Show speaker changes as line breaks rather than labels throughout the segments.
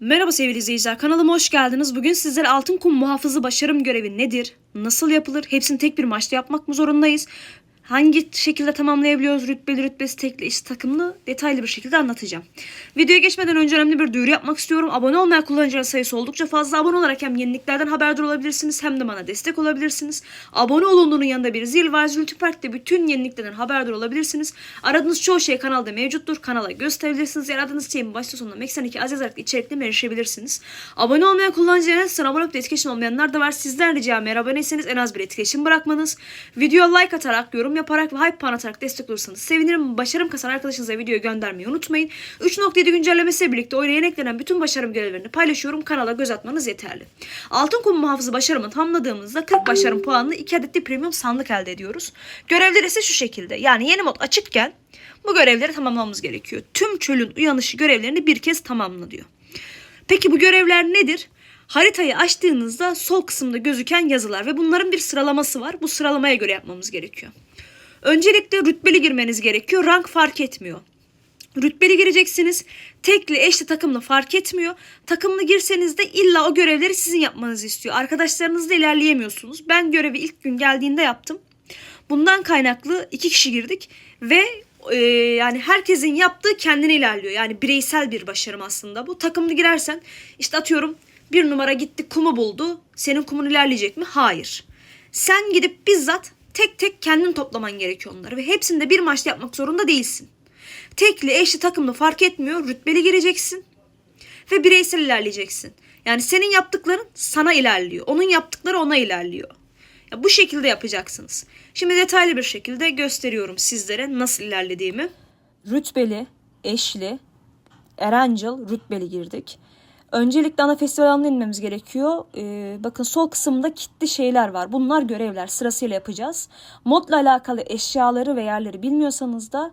Merhaba sevgili izleyiciler kanalıma hoş geldiniz. Bugün sizlere altın kum muhafızı başarım görevi nedir? Nasıl yapılır? Hepsini tek bir maçta yapmak mı zorundayız? Hangi şekilde tamamlayabiliyoruz? Rütbeli rütbesi tekli eşit takımlı detaylı bir şekilde anlatacağım. Videoya geçmeden önce önemli bir duyuru yapmak istiyorum. Abone olmayan kullanıcıların sayısı oldukça fazla. Abone olarak hem yeniliklerden haberdar olabilirsiniz hem de bana destek olabilirsiniz. Abone olunduğunun yanında bir zil var. Zültü Park'ta bütün yeniliklerden haberdar olabilirsiniz. Aradığınız çoğu şey kanalda mevcuttur. Kanala gösterebilirsiniz. Yer aradığınız şeyin başta sonuna Meksen 2 az yazarak içeriklerine erişebiliriz. Abone olmayan kullanıcıların sana abone olup da etkileşim olmayanlar da var. Sizden ricam eğer aboneyseniz en az bir etkileşim bırakmanız. Videoya like atarak, yorum yaparak ve hype puan atarak destek olursanız sevinirim. Başarım kasan arkadaşınıza videoyu göndermeyi unutmayın. 3.7 güncellemesiyle birlikte oyuna eklenen bütün başarım görevlerini paylaşıyorum. Kanala göz atmanız yeterli. Altın kum muhafızı başarımı tamamladığımızda 40 başarım puanlı 2 adet de premium sandık elde ediyoruz. Görevler ise şu şekilde. Yani yeni mod açıkken bu görevleri tamamlamamız gerekiyor. Tüm çölün uyanışı görevlerini bir kez tamamla diyor. Peki bu görevler nedir? Haritayı açtığınızda sol kısımda gözüken yazılar ve bunların bir sıralaması var. Bu sıralamaya göre yapmamız gerekiyor. Öncelikle rütbeli girmeniz gerekiyor. Rank fark etmiyor. Rütbeli gireceksiniz. Tekli, eşli, takımlı fark etmiyor. Takımlı girseniz de illa o görevleri sizin yapmanızı istiyor. Arkadaşlarınızla ilerleyemiyorsunuz. Ben görevi ilk gün geldiğinde yaptım. Bundan kaynaklı iki kişi girdik ve e, yani herkesin yaptığı kendine ilerliyor. Yani bireysel bir başarım aslında bu. Takımlı girersen işte atıyorum bir numara gitti kumu buldu. Senin kumun ilerleyecek mi? Hayır. Sen gidip bizzat tek tek kendin toplaman gerekiyor onları ve hepsini de bir maçta yapmak zorunda değilsin. Tekli, eşli, takımlı fark etmiyor. Rütbeli gireceksin ve bireysel ilerleyeceksin. Yani senin yaptıkların sana ilerliyor. Onun yaptıkları ona ilerliyor. Ya bu şekilde yapacaksınız. Şimdi detaylı bir şekilde gösteriyorum sizlere nasıl ilerlediğimi.
Rütbeli, eşli, Erencil rütbeli girdik. Öncelikle ana festival alanına inmemiz gerekiyor. Ee, bakın sol kısımda kitli şeyler var. Bunlar görevler sırasıyla yapacağız. Modla alakalı eşyaları ve yerleri bilmiyorsanız da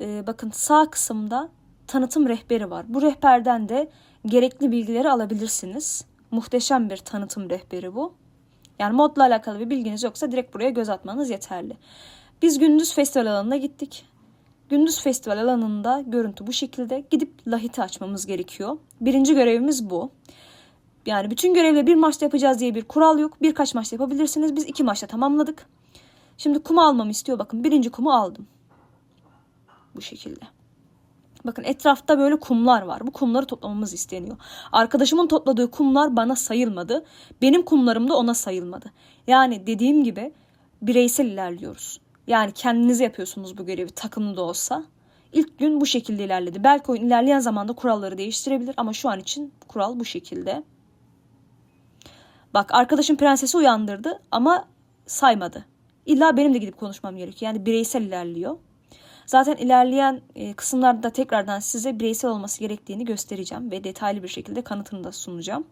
e, bakın sağ kısımda tanıtım rehberi var. Bu rehberden de gerekli bilgileri alabilirsiniz. Muhteşem bir tanıtım rehberi bu. Yani modla alakalı bir bilginiz yoksa direkt buraya göz atmanız yeterli. Biz gündüz festival alanına gittik. Gündüz festival alanında görüntü bu şekilde. Gidip lahiti açmamız gerekiyor. Birinci görevimiz bu. Yani bütün görevleri bir maçta yapacağız diye bir kural yok. Birkaç maçta yapabilirsiniz. Biz iki maçta tamamladık. Şimdi kumu almamı istiyor. Bakın birinci kumu aldım. Bu şekilde. Bakın etrafta böyle kumlar var. Bu kumları toplamamız isteniyor. Arkadaşımın topladığı kumlar bana sayılmadı. Benim kumlarım da ona sayılmadı. Yani dediğim gibi bireysel ilerliyoruz. Yani kendiniz yapıyorsunuz bu görevi takımlı da olsa. İlk gün bu şekilde ilerledi. Belki oyun ilerleyen zamanda kuralları değiştirebilir ama şu an için kural bu şekilde. Bak arkadaşım prensesi uyandırdı ama saymadı. İlla benim de gidip konuşmam gerekiyor. Yani bireysel ilerliyor. Zaten ilerleyen e, kısımlarda tekrardan size bireysel olması gerektiğini göstereceğim ve detaylı bir şekilde kanıtını da sunacağım.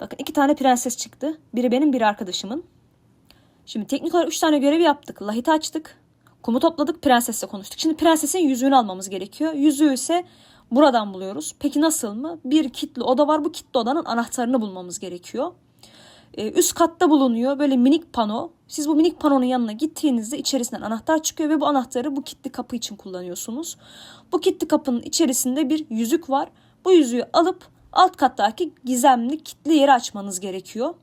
Bakın iki tane prenses çıktı. Biri benim, biri arkadaşımın. Şimdi teknik olarak 3 tane görev yaptık. Lahit açtık. Kumu topladık. Prensesle konuştuk. Şimdi prensesin yüzüğünü almamız gerekiyor. Yüzüğü ise buradan buluyoruz. Peki nasıl mı? Bir kitli oda var. Bu kitli odanın anahtarını bulmamız gerekiyor. Ee, üst katta bulunuyor böyle minik pano. Siz bu minik panonun yanına gittiğinizde içerisinden anahtar çıkıyor ve bu anahtarı bu kilitli kapı için kullanıyorsunuz. Bu kilitli kapının içerisinde bir yüzük var. Bu yüzüğü alıp alt kattaki gizemli kilitli yeri açmanız gerekiyor.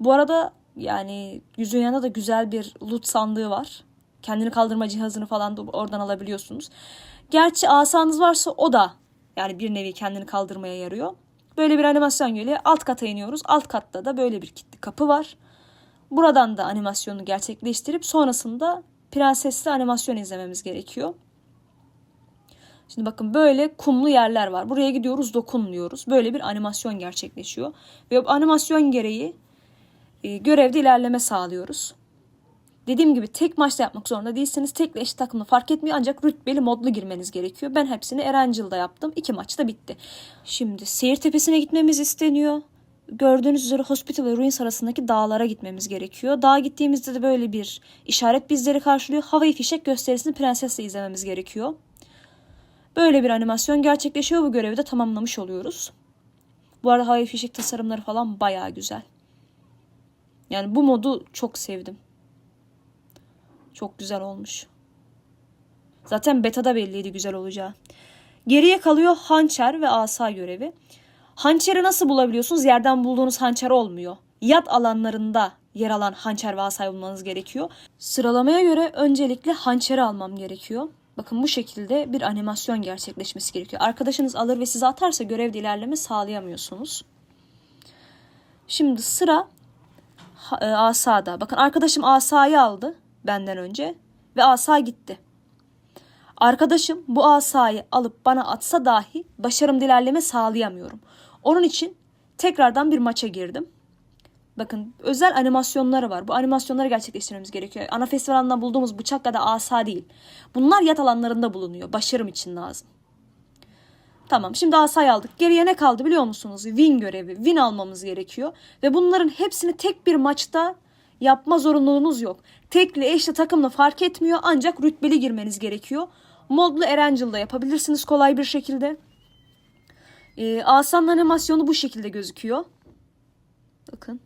Bu arada yani yüzüğün yanında da güzel bir loot sandığı var. Kendini kaldırma cihazını falan da oradan alabiliyorsunuz. Gerçi asanız varsa o da yani bir nevi kendini kaldırmaya yarıyor. Böyle bir animasyon geliyor. Alt kata iniyoruz. Alt katta da böyle bir kilitli kapı var. Buradan da animasyonu gerçekleştirip sonrasında prensesli animasyon izlememiz gerekiyor. Şimdi bakın böyle kumlu yerler var. Buraya gidiyoruz dokun diyoruz. Böyle bir animasyon gerçekleşiyor. Ve animasyon gereği görevde ilerleme sağlıyoruz. Dediğim gibi tek maçta yapmak zorunda değilsiniz. Tekle eşit takımlı fark etmiyor ancak rütbeli modlu girmeniz gerekiyor. Ben hepsini Erencil'de yaptım. İki maçta bitti. Şimdi seyir tepesine gitmemiz isteniyor. Gördüğünüz üzere Hospital ve Ruins arasındaki dağlara gitmemiz gerekiyor. Dağa gittiğimizde de böyle bir işaret bizleri karşılıyor. Havai fişek gösterisini prensesle izlememiz gerekiyor. Böyle bir animasyon gerçekleşiyor. Bu görevi de tamamlamış oluyoruz. Bu arada havai fişek tasarımları falan bayağı güzel. Yani bu modu çok sevdim. Çok güzel olmuş. Zaten beta'da belliydi güzel olacağı. Geriye kalıyor hançer ve asa görevi. Hançeri nasıl bulabiliyorsunuz? Yerden bulduğunuz hançer olmuyor. Yat alanlarında yer alan hançer ve asayı bulmanız gerekiyor. Sıralamaya göre öncelikle hançeri almam gerekiyor. Bakın bu şekilde bir animasyon gerçekleşmesi gerekiyor. Arkadaşınız alır ve size atarsa görevde ilerleme sağlayamıyorsunuz. Şimdi sıra e, asada. Bakın arkadaşım asayı aldı benden önce ve asa gitti. Arkadaşım bu asayı alıp bana atsa dahi başarımda ilerleme sağlayamıyorum. Onun için tekrardan bir maça girdim. Bakın özel animasyonları var. Bu animasyonları gerçekleştirmemiz gerekiyor. Ana festivalından bulduğumuz bıçak ya da asa değil. Bunlar yat alanlarında bulunuyor. Başarım için lazım. Tamam şimdi asayı aldık. Geriye ne kaldı biliyor musunuz? Win görevi. Win almamız gerekiyor. Ve bunların hepsini tek bir maçta yapma zorunluluğunuz yok. Tekli, eşli, takımla fark etmiyor. Ancak rütbeli girmeniz gerekiyor. Modlu Erangel'da yapabilirsiniz kolay bir şekilde. Ee, Asan'ın animasyonu bu şekilde gözüküyor. Bakın.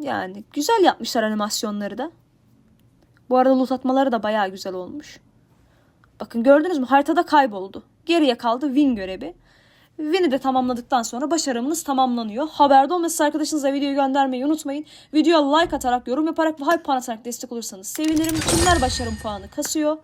Yani güzel yapmışlar animasyonları da. Bu arada loot atmaları da bayağı güzel olmuş. Bakın gördünüz mü haritada kayboldu. Geriye kaldı win görevi. Win'i de tamamladıktan sonra başarımınız tamamlanıyor. Haberde olması arkadaşınıza videoyu göndermeyi unutmayın. Videoya like atarak, yorum yaparak ve hype puan atarak destek olursanız sevinirim. Kimler başarım puanı kasıyor?